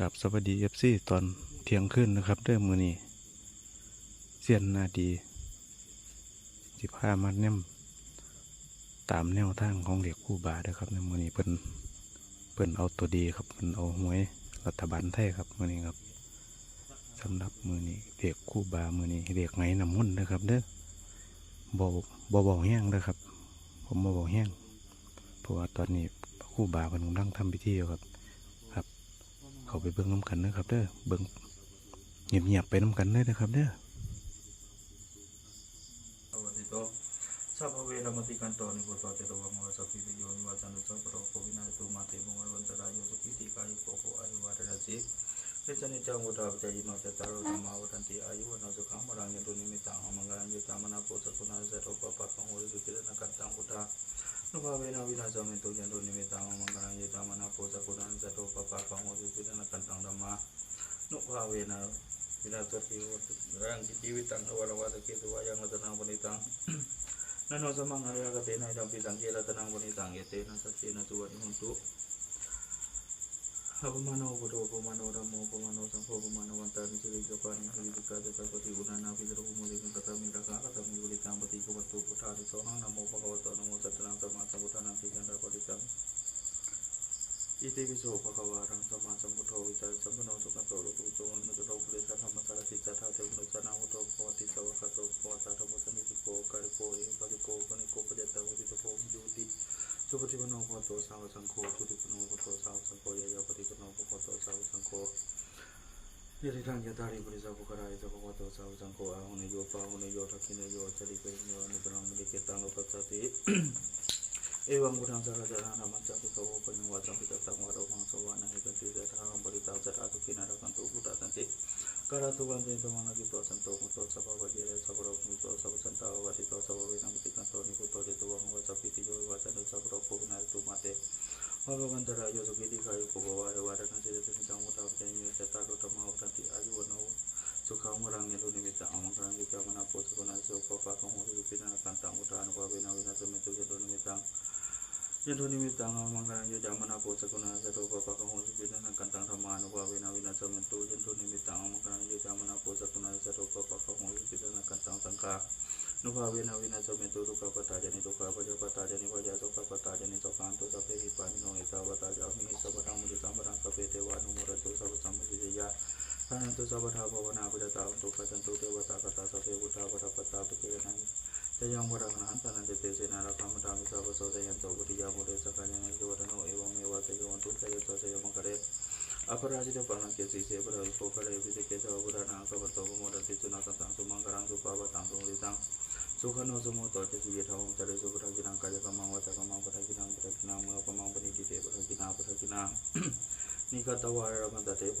กับสวัสดีเอฟซีตอนเที่ยงคืนนะครับเด้อมือนี้เสียนนาดีสิพามาแนมตามแนวทางของเด็กคู่บาเด้อครับในมือนี้เพิ่นเพิ่นเอาตัวดีครับเพิ่นเอาหวยรัฐบาลไทยครับมือนี้ครับสำหรับมือนี้เด็กคู่บามือนี้เด็กไงน้ำมุ่นนะครับเด้อบ่บ่บอกแห้งเด้อครับ ผมบ่บอกแห้งเพราะว่าตอนนี้คู่บาเพิ่นกำลังทำพิธีอยู่ครับ เขาไปเบิ่งน้ำกันนะครับเด้อเบิ่งเงียบๆไปน้ำกันเลยนะครับเด้อ สวัสดีโตสัพพเวรมติกันโตนิพุตโตเจโตวังวาสัพพิติโยนิวาจันตุสัพพะโรโควินาศตุมาเตมงคลวันตรายโยสุขิติกายุโกโกอายุวัฒนะสิเวชนิจังวุฒาปจายโนจตารโรธรรมาวัฏันติอายุวันสุขังมรังยตุนิมิตังอมังกัลังยุตามนาโพสกุณาสโรปปะปังโหริสุจิรนกันตังพุทธานุภาเวนะวินาศเมตุยันตุนิมิตังอมังกัลังยุตามนาโพสกุณาสโรปปะปังโหริสุจิรนกันตังธรรมานุภาเวนะวินาศติรังกิจิวิตังนวรวัตเกตุวายังรัตนาปณิตัง นันโนสมังอริยกเตนะดัมปิสังเกรัตนังวนิสังเยเตนะสัจเจนะสุวัติหุนตุอภมาโนปุโตปมาโนธัมโมปมาโนสังโฆปมาโนวันตานิสิริกปานิหิวิกาเตตาปฏิอุณานาภิจารมุลิกังกตามิราคาคตามิวุลิตังปฏิกวัตตุพุทธาติโสหังนะโมภะคะวะโตนะโมสัตตะนังสัมมาสัมพุทธานังปิกันดาปฏิตังอิติปิโสภะคะวะรังสัมมาสัมพุทโธวิจารสัมปโนสุขโตโลกุโตวันนุตโตปุเรสะธรรมสารติจัตถาเทวโนสนาหุโตภวติสวะคโตภวตาธรรมสนิติโกกาลิโกเอปะติโกปนิโกปะเจตาวุติโตโพมิจุติ สุปฏิปโนโคโตสาวสังโฆสุติปโนโคโตสาวสังโฆยะยะปฏิปโนโคโตสา วสังโฆยะติทังยะตาริปุริสาภุคารายะโคโตสาวสังโฆอาหุนโยปาหุนโยทัก ขินโยจริเกโยนิตรังมิเกตังโลกัสสติเอวังบุทังสารจานามัจจปิกโวปัญญวาจังปิตตังวะโรหังสวานะหิกันติเตทังปริตาจตาตุกินารักันตุพุทธสันติการตุวันเตตมังกิโตสันโตมุตโตสัพพะวะเจระสัพพะโรมุตโตสัพพสันตาวะติโตสัพพะเวนัมติกันโตนิพุต ยนทุนิมิตังอมังคลังยุจามนาโพสกุณาสโตปะปะกังโหสุปินังกันตังธรรมานุภาเวนะวินาศเมตุยันทุนิมิตังอมังคลังยุจามนาโพสกุณาสโตปะปะกังโหสุปินังกันตังสันุภาเวนะวินาศเตุทุกขปตาจานิทุกขปัจจปตาจานิวายาสุขปตาจานิสุขันสัพเพหิปานิโนเอตาวตาจามิหิสัพพะทังมุติสัมปะทังสัพเพเทวานุโมระตุสัพพะสัมปติยาทานันตัวนาพุทธตาตุกเทวตากตาสัพเพพุทธาปะทัปปตาปเจกนังจะยังวรังนันตานันเตเตเสนาราคามุตามิสาวโสเตยันโตปฏิยารสกัญญังเกวโนเอวังเมวะเตยวันตุเตยโตเตยมังคะเรอปราชิตปังเกสีเสปะริโภคะเรวิเตเกสาวบุรานังกัปโตมุโมดติจุนาตังสุมังครังสุปาวตังสุริตังสุขโนสมุตโตเจสิเยทาวจาริสุปะกินังกายกรรมังวะจักรมังปะกินังปะกินังเมวะกรรมังปณิติเตปะกินังปะกินังนิกตวารมันตเตป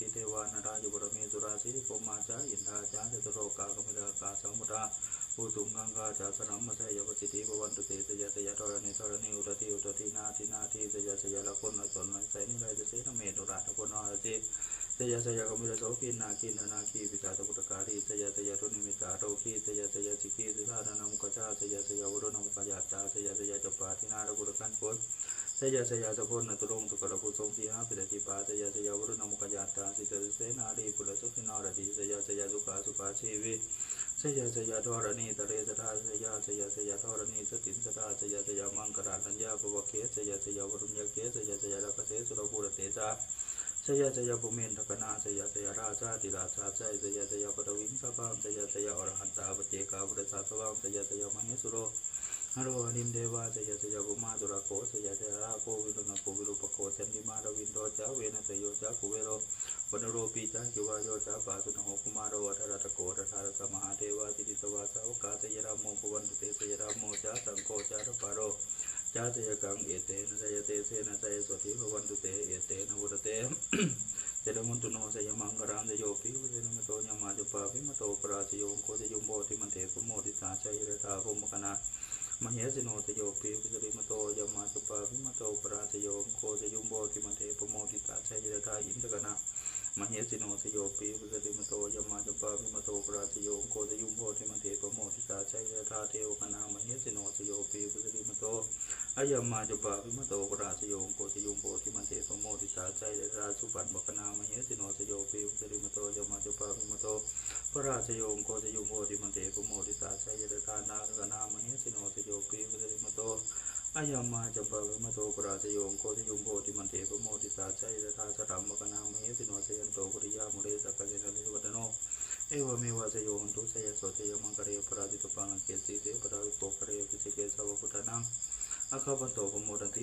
สิเทวานารายุบรเมสุราสิริโกมาจาอินทาจาจตุโรกากมิดากาสัมมุทา ภูตุงังกาจาสนัมมัสยปสิติปวันตุเตสยะสยะทรณิทรณิอุตติอุตตินาทินาทิสยะสยะละคนนจนนไสนิไรจะเสนเมตุระทะคนนอสิสยะสยะกมิระโสกินนาคินนาคีปิตาตพุทธการีสยะสยะทุนิมิตาโรคีสยะสยะสิกีสุธานามุกจาสยะสยะวรุณมุกยาตาสยะสยะจปาทินาระกุรกันโพสยะสยะสะพนนตุรงตุกระพุทรงสีหาปิตติปาสยะสยะวรุณมุกยาตาสิตเสนารีปุระสุขินารดีสยะสยาสุขา สยะสยะทรณีตะเรสทาสยะสยะสยะทรณีสตินสทาสยะสยะมังกราทัญญาภวเคสยะสยะวรุญญเคสยะสยะรักเสสุรภูรเตสาสยะสยะภูเมนทกนาสยะสยะราชาติราชาใจสยะสยะปฐวิงสภามสยะสยะอรหันตาปเจกาปุรสาสว่างสยะสยะมเหสุโร ฮโรอนินเดวาสยะสยะภุมาตุระโคสยะสยะราโควิรุณโควิรุปโคจันติมาราวินโดจาเวนัสยโยจาคุเวโรวันโรปีจาจิวาโยจาปาสุนโหกุมารวัฏรัตโกรัฐารสมหาเทวาจิติตวาสาวกาสยรามโมภวันตุเตสยรามโมจาสังโฆจารปาโรจาสยกังเอเตนะสยเตเสนะสยสติภวันตุเตเอเตนะวุรเตเจดมุนตุโนสยมังกรังสโยปิวเจนมโตยมาจุปาวิมโตปราชโยโคจยุมโบติมันเตกุโมติสาชัยเระธาภมคณา มเหสิโนสโยปิวเจริมโตยมาจุปาวิมโตปราชโยโคจยุมโบติมเตปโมติสาชัยระธาอินทกนะมเหสิโนสโยปีพุทธิมโตยมาจปาพิมโตปราชโยโกตยุมโพธิมเทปโมทิสาชัยยธาเทวคณามเหสิโนสโยปีพุทธิมโตอายมาจปาพิมโตปราชโยโกตยุมโพธิมเทปโมทิสาชัยยธา ราจิตปังเกสีเตปราวิโปกะเรปิสิเกสาวพุทธานังอาคาปันโตปโมดันติ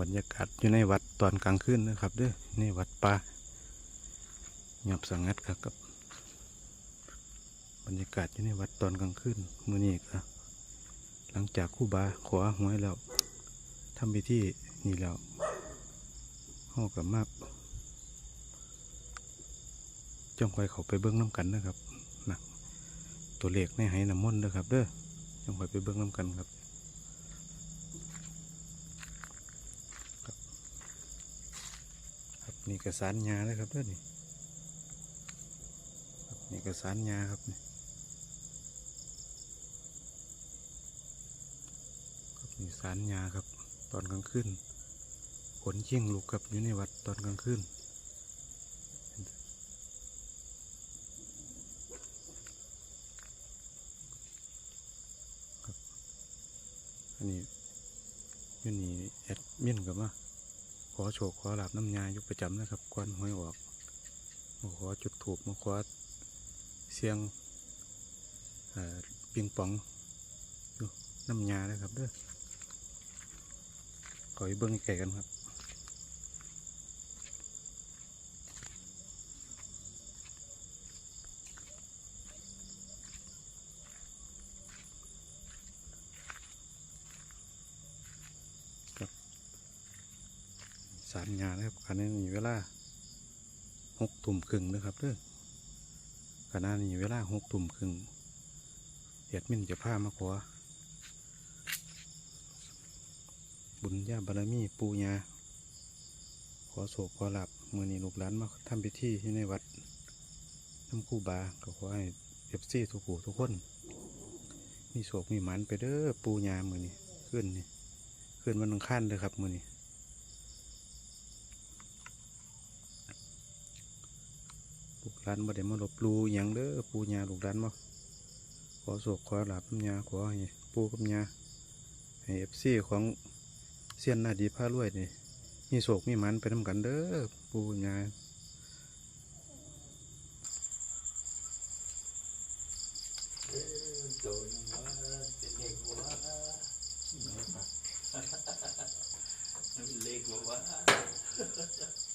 บรรยากาศอยู่ในวัดตอนกลางคืนนะครับเด้อในวัดป่าหยับสังงัดครับกับบรรยากาศอยู่ในวัดตอนกลางคืนมื้อนี้ก็หลังจากคู่บาขอหวยแล้วทำพิธีนี่แล้วเฮากับมาจ้องคอยเขาไปเบิ้งน้ำกันนะครับนะตัวเลขในไหน้ำมนต์นะครับเด้อจ้องคอยไปเบิ้งน้ำกันครับ ครับ นี่กระสานยาเลยครับเด้อนี่นี่กระสานยาครับนี่ครับนี่สารยาครับ ตอนกลางคืนขนเชี่ยงลูกกับอยู่ในวัดตอนกลางคืนครับอันนี้อยูนี่แอดมินกับมา ขอ โชคขอหลับน้ำยายุประจำนะครับก่อนห้อยออกมาขอจุดถูกมาขอเสียงเอ่อปิงปองน้ำยานะครับเด้อขอให้เบิ้งไก่กันครับามงานนะครับขณะนี้เวลาหกทุ่มครึ่งนะครับเด้อขณะนี้เวลาหกทุ่มครึ่งเดียดมินจะพามาขอบุญญาบารมีปูญาขอโศกขอหลับมือนี้ลูกหลานมาทำพิธีที่ในวัดน้ำคู่บาก็ขอให้เอฟซีทุกผู้ทุกคน มีโศกมีหมันไปเด้อปูญามือนี้ขึ้นนี่ขึ้นวันอังคารเลยครับมือนี้ ลูกหลานบ่ได้มาลบหลูอย่างเด้อปู่ย่าลูกหลานมาขอโศกขอหลับน้ำยาขอให้ปูกับยาให้เอฟซีของเซียนนาดีผ้ารวยนี่มีโศกมีมันไปน้ำกันเด้อปู่ยาเป็นเด็กว่าเป็นเล็กว่า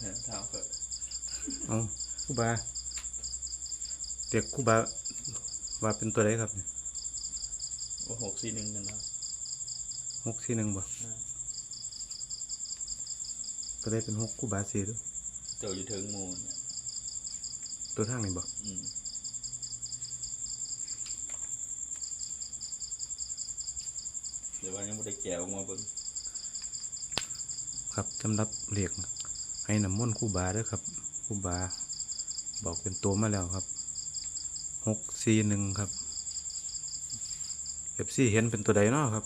เห็นถามเกิดเอาครูบาเด็กครูบาว่าเป็นตัวใดครับเนี่ยว่าหกสี่หนึ่งกันนะหกสี่หนึ่งบ่ตัวใดเป็นหกครูบาสี่หรือเจ้าอยู่เทิงหมูเนี่ยตัวทางนี่บ่อืมเดี๋ยวว่ายังไม่ได้แกะออกมาเบิ่งครับสำหรับเรียก ให้น้ำมนต์ครูบาด้วยครับครูบา บอกเป็นตัวมาแล้วครับหกสี่หนึ่งครับเอฟซีเห็นเป็นตัวใดเนาะครับ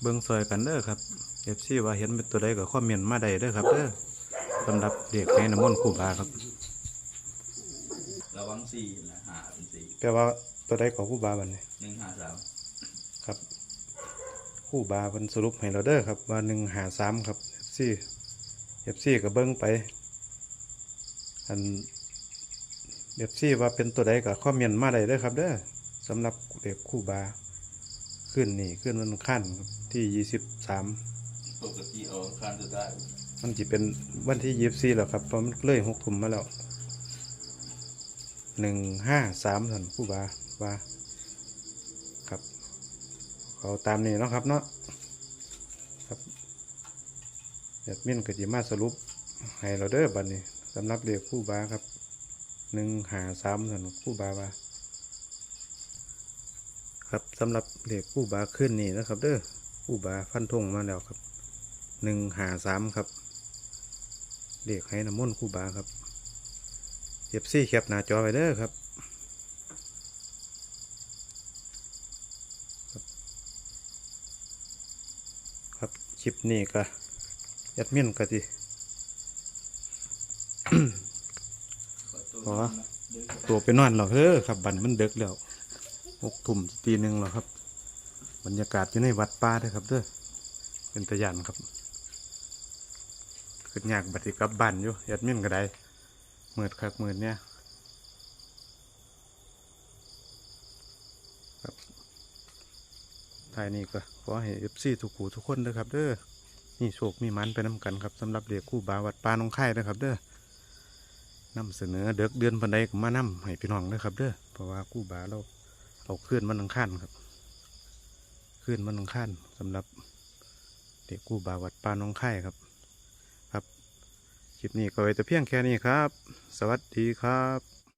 เบิ่งซอยกันเด้อครับเอฟซีว่าเห็นเป็นตัวใดก็คอมเมนต์มาได้เด้อครับเด้อสำหรับเรียกให้น้ำมนต์ครูบาครับ ระวังสี่นะ แปลว่าตัวใดของครูบาบันนี้หนึ่งหาสามครับครู่บาเพิ่นสรุปให้เราเด้อครับ ว่าหนึ่งหาสามครับเอฟซีเอฟซีก็เบิ้งไป อันเอฟซีว่าเป็นตัวใดก็คอมเมนต์มาได้เด้อครับ เด้อสำหรับเด็กครู่บาขึ้นนี่ขึ้นวันอังขั้นครับที่ยี่สิบสามปกติเอาคันสุดท้ายมันจะเป็นวันที่ยี่สิบสี่แล้วครับเพราะมันเลยหกทุ่มมาแล้ว หนึ่งห้าสามท่านคู่บาว่าครับเอาตามนี้นะครับเนาะครับแอดมินก็จะมาสรุปให้เราเด้อบัดนี้สำหรับเรียกคู่บาครับหนึ่งหาสามท่านคู่บาว่าครับสำหรับเรียกคู่บาขึ้นนี่นะครับ เด้อคู่บาฟันธงมาแล้วครับหนึ่งหาสามครับเรียกให้น้ำมนต์คู่บาครับ เอฟซีแคปหน้าจอไว้เด้อครับ ครับคลิปนี้ก็แอดมินก็ที่ขอตัวอ๋อนะเดี๋ยวตัวไปนอนหรอกเฮ้อครับ บันมันเดึกแล้วหกทุ่มตีหนึ่งแล้วครับ บรรยากาศอยู่ในวัดป่าด้อครับเด้อเป็นตะยานครับขึ้นยากบัดสิกลับบ้านอยู่แอดมินก็ได้ มืดคักเมืดเนี่ยครับทายนี้ก็ขอให้เอฟซีทุกหูทุกคนเด้อครับ เด้อมีโชคมีมันไปน้ำกันครับสำหรับเด็กคู่บาวัดป่าหน้องไข่เด้อครับ เด้อนำเสนอเด็กเดือนพันใดก็มานำให้พี่น้องเด้อครับ เด้อเพราะว่ากู้บาเราเอาขึ้นมันอังคานครับขึ้นมันอังคานสำหรับเด็กกู้บาวัดป่าหน้องไข่ครับ คลิปนี้ก็ไว้แต่เพียงแค่นี้ครับ สวัสดีครับ